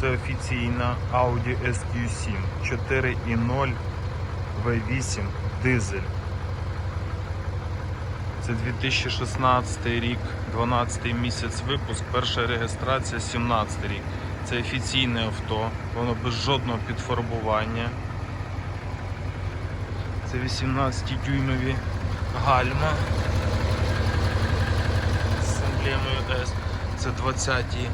Це офіційна Audi SQ7 4.0 V8 дизель. Це 2016 рік, 12 місяць випуск, перша реєстрація 17 рік. Це офіційне авто, воно без жодного підфарбування. Це 18-дюймові гальма з емблемою S. Це 20-ті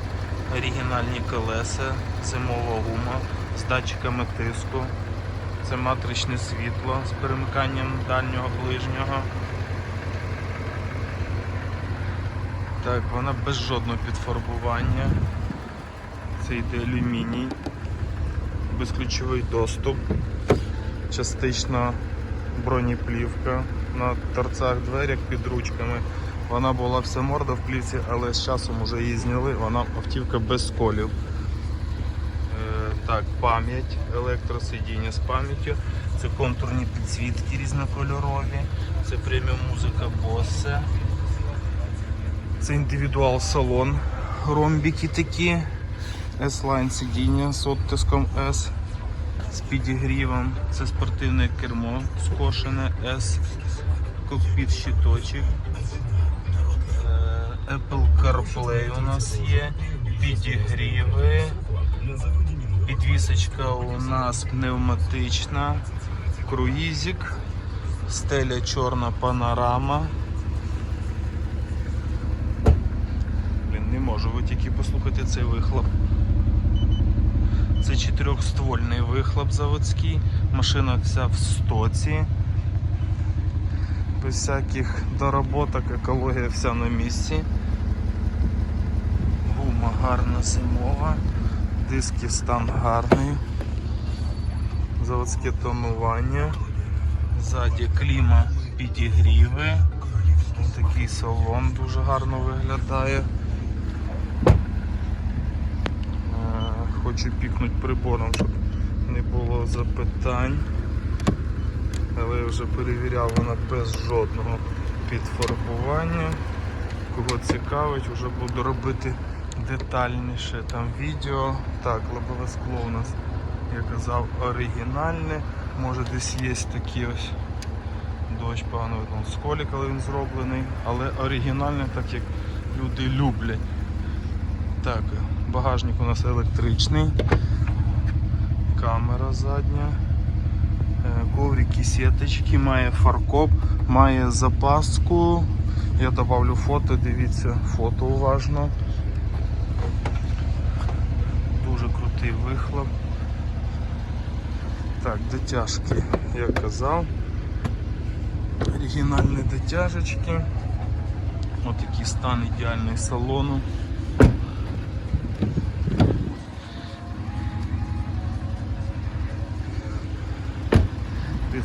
оригінальні колеса, зимова гума з датчиками тиску. Це матричне світло з перемиканням дальнього ближнього. Так, вона без жодного підфарбування. Це йде алюміній, безключовий доступ, частично бронеплівка на торцах дверях під ручками. Вона була вся морда в плівці, але з часом вже її зняли, вона автівка без сколів. Е, так, пам'ять, електросидіння з пам'яттю, це контурні підсвітки різнокольорові, це преміум музика Bose. Це індивідуал салон, ромбіки такі, S-Line сидіння з оттиском S з підігрівом. Це спортивне кермо скошене S, кокпіт щиточок. Е, Apple CarPlay у нас є, підігріви. Підвісочка у нас пневматична, круїзик, стеля чорна панорама. Блін, не можу, ви тільки послухайте цей вихлоп. Це чотирьохствольний вихлоп заводський, машина вся в стоці. Без всяких доработок, екологія вся на місці. Гума гарна зимова, диски стан гарний, заводське тонування, ззаді кліма підігріви. Такий салон дуже гарно виглядає. Е, Хочу пікнути прибором, щоб не було запитань. Але я вже перевіряв, вона без жодного підфарбування. Кого цікавить, вже буду робити детальніше там відео. Так, лобове скло у нас, я казав, оригінальне. Може десь є такі ось дощ погано видно сколі, коли він зроблений, але оригінальне, так як люди люблять. Так, багажник у нас електричний, камера задня, коврики, сіточки, має фаркоп, має запаску. Я добавлю фото, дивіться фото уважно. Дуже крутий вихлоп. Так, дотяжки, я казав. Оригінальні дотяжечки. Ось такий стан ідеальний салону.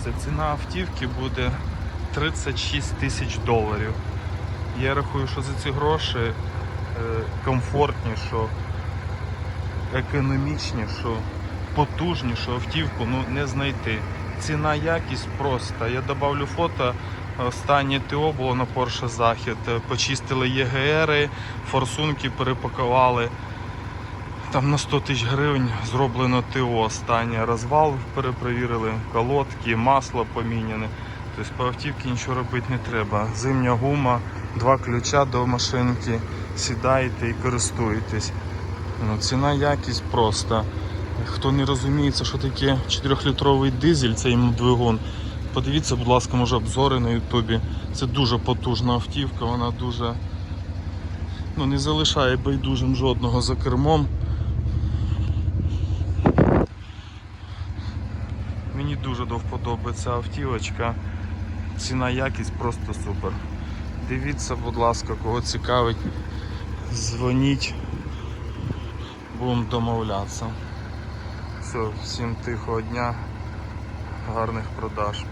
Дивіться, ціна автівки буде 36 тисяч доларів. Я рахую, що за ці гроші е, комфортнішу, економічнішу, потужнішу автівку ну, не знайти. Ціна якість просто. Я додавлю фото. Останнє ТО було на Porsche Захід. Почистили ЄГРи, форсунки перепакували. Там на 100 тисяч гривень зроблено ТО останнє. Розвал перепровірили, колодки, масло поміняне. Тобто по автівці нічого робити не треба. Зимня гума, два ключа до машинки, сідаєте і користуєтесь. Ну, ціна якість просто. Хто не розуміється, що таке 4-літровий дизель, це йому двигун. Подивіться, будь ласка, може обзори на Ютубі. Це дуже потужна автівка, вона дуже ну, не залишає байдужим жодного за кермом. Мені дуже до автівочка. Ціна якість просто супер. Дивіться, будь ласка, кого цікавить, дзвоніть, будемо домовлятися. Все, всім тихого дня, гарних продаж.